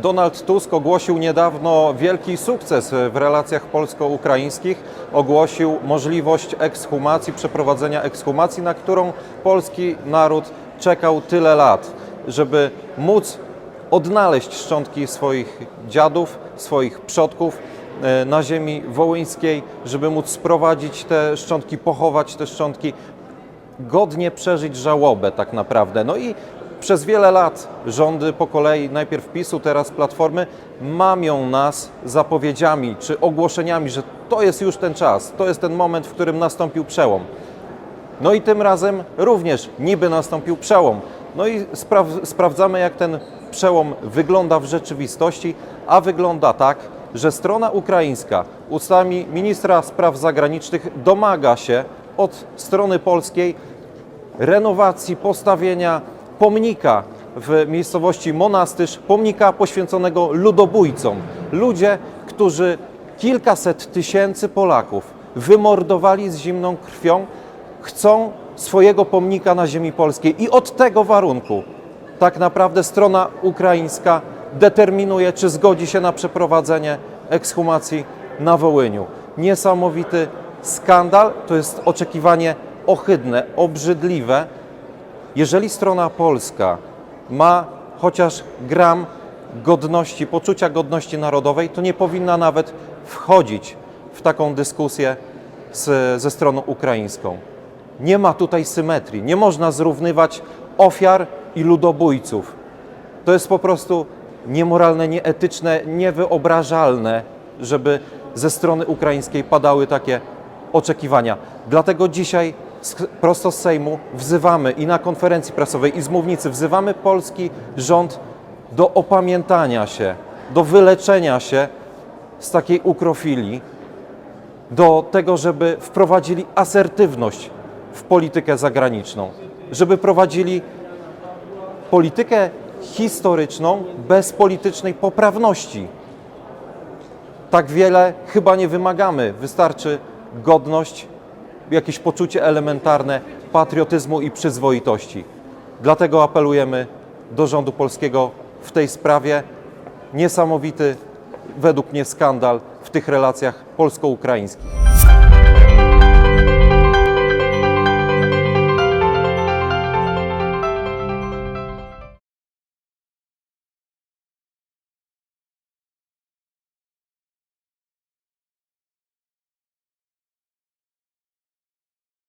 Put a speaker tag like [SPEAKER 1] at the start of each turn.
[SPEAKER 1] Donald Tusk ogłosił niedawno wielki sukces w relacjach polsko-ukraińskich. Ogłosił możliwość ekshumacji, przeprowadzenia ekshumacji, na którą polski naród czekał tyle lat, żeby móc odnaleźć szczątki swoich dziadów, swoich przodków e, na ziemi wołyńskiej, żeby móc sprowadzić te szczątki, pochować te szczątki, godnie przeżyć żałobę tak naprawdę. No i przez wiele lat rządy po kolei, najpierw PiSu, teraz Platformy, mamią nas zapowiedziami czy ogłoszeniami, że to jest już ten czas, to jest ten moment, w którym nastąpił przełom. No i tym razem również niby nastąpił przełom. No i spraw- sprawdzamy, jak ten przełom wygląda w rzeczywistości, a wygląda tak, że strona ukraińska ustami ministra spraw zagranicznych domaga się od strony polskiej renowacji, postawienia pomnika w miejscowości Monastyż, pomnika poświęconego ludobójcom. Ludzie, którzy kilkaset tysięcy Polaków wymordowali z zimną krwią, chcą swojego pomnika na ziemi polskiej i od tego warunku tak naprawdę strona ukraińska determinuje, czy zgodzi się na przeprowadzenie ekshumacji na Wołyniu. Niesamowity skandal, to jest oczekiwanie ohydne, obrzydliwe. Jeżeli strona polska ma chociaż gram godności, poczucia godności narodowej, to nie powinna nawet wchodzić w taką dyskusję z, ze stroną ukraińską. Nie ma tutaj symetrii, nie można zrównywać ofiar i ludobójców. To jest po prostu niemoralne, nieetyczne, niewyobrażalne, żeby ze strony ukraińskiej padały takie oczekiwania. Dlatego dzisiaj prosto z Sejmu wzywamy i na konferencji prasowej, i z mównicy wzywamy polski rząd do opamiętania się, do wyleczenia się z takiej ukrofilii, do tego, żeby wprowadzili asertywność w politykę zagraniczną, żeby prowadzili politykę historyczną bez politycznej poprawności. Tak wiele chyba nie wymagamy. Wystarczy godność, jakieś poczucie elementarne patriotyzmu i przyzwoitości. Dlatego apelujemy do rządu polskiego w tej sprawie. Niesamowity, według mnie, skandal w tych relacjach polsko-ukraińskich.